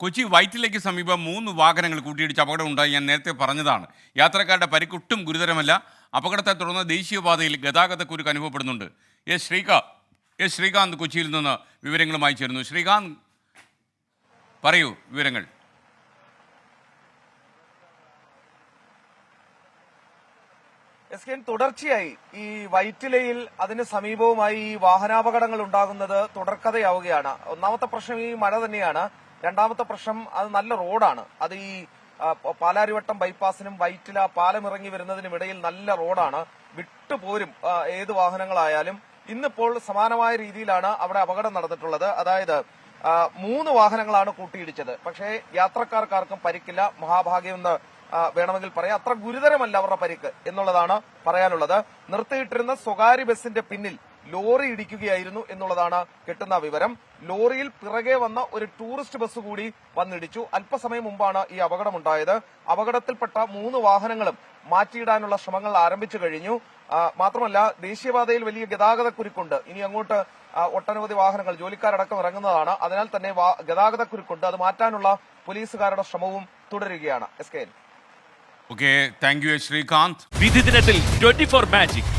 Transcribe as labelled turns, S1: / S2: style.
S1: കൊച്ചി വൈറ്റിലേക്ക് സമീപം മൂന്ന് വാഹനങ്ങൾ കൂട്ടിയിടിച്ച് അപകടം ഉണ്ടായി ഞാൻ നേരത്തെ പറഞ്ഞതാണ്. യാത്രക്കാരുടെ പരിക്കൊട്ടും ഗുരുതരമല്ല. അപകടത്തെ തുടർന്ന് ദേശീയപാതയിൽ ഗതാഗതക്കുരുക്ക് അനുഭവപ്പെടുന്നുണ്ട്. എസ് ശ്രീകാന്ത് എസ് ശ്രീകാന്ത് കൊച്ചിയിൽ നിന്ന് വിവരങ്ങളുമായി ചേരുന്നു. ശ്രീകാന്ത് പറയൂ വിവരങ്ങൾ.
S2: എസ് കെ തുടർച്ചയായി ഈ വൈറ്റിലയിൽ അതിന് സമീപവുമായി ഈ വാഹനാപകടങ്ങൾ ഉണ്ടാകുന്നത് തുടർക്കഥയാവുകയാണ്. ഒന്നാമത്തെ പ്രശ്നം ഈ മഴ തന്നെയാണ്. രണ്ടാമത്തെ പ്രശ്നം അത് നല്ല റോഡാണ്. അത് ഈ പാലാരിവട്ടം ബൈപ്പാസിനും വൈറ്റില പാലം ഇറങ്ങി വരുന്നതിനും ഇടയിൽ നല്ല റോഡാണ്. വിട്ടുപോരും ഏത് വാഹനങ്ങളായാലും. ഇന്നിപ്പോൾ സമാനമായ രീതിയിലാണ് അവിടെ അപകടം നടന്നിട്ടുള്ളത്. അതായത് മൂന്ന് വാഹനങ്ങളാണ് കൂട്ടിയിടിച്ചത്. പക്ഷേ യാത്രക്കാർക്കാർക്കും പരിക്കില്ല. മഹാഭാഗ്യമെന്ന് വേണമെങ്കിൽ പറയാം. അത്ര ഗുരുതരമല്ല അവരുടെ പരിക്ക് എന്നുള്ളതാണ് പറയാനുള്ളത്. നിർത്തിയിട്ടിരുന്ന സ്വകാര്യ ബസിന്റെ പിന്നിൽ ലോറി ഇടിക്കുകയായിരുന്നു എന്നുള്ളതാണ് കിട്ടുന്ന വിവരം. ലോറിയിൽ പിറകെ വന്ന ഒരു ടൂറിസ്റ്റ് ബസ് കൂടി വന്നിടിച്ചു. അല്പസമയം മുമ്പാണ് ഈ അപകടമുണ്ടായത്. അപകടത്തിൽപ്പെട്ട മൂന്ന് വാഹനങ്ങളും മാറ്റിയിടാനുള്ള ശ്രമങ്ങൾ ആരംഭിച്ചു കഴിഞ്ഞു. മാത്രമല്ല ദേശീയപാതയിൽ വലിയ ഗതാഗതക്കുരുക്കുണ്ട്. ഇനി അങ്ങോട്ട് ഒട്ടനവധി വാഹനങ്ങൾ ജോലിക്കാരടക്കം ഇറങ്ങുന്നതാണ്. അതിനാൽ തന്നെ ഗതാഗതക്കുരുക്കുണ്ട്. അത് മാറ്റാനുള്ള പോലീസുകാരുടെ ശ്രമവും തുടരുകയാണ്. S K N
S1: okay thank you Srikanth.
S3: വിധി ദിനത്തിൽ ട്വന്റി ഫോർ മാജിക്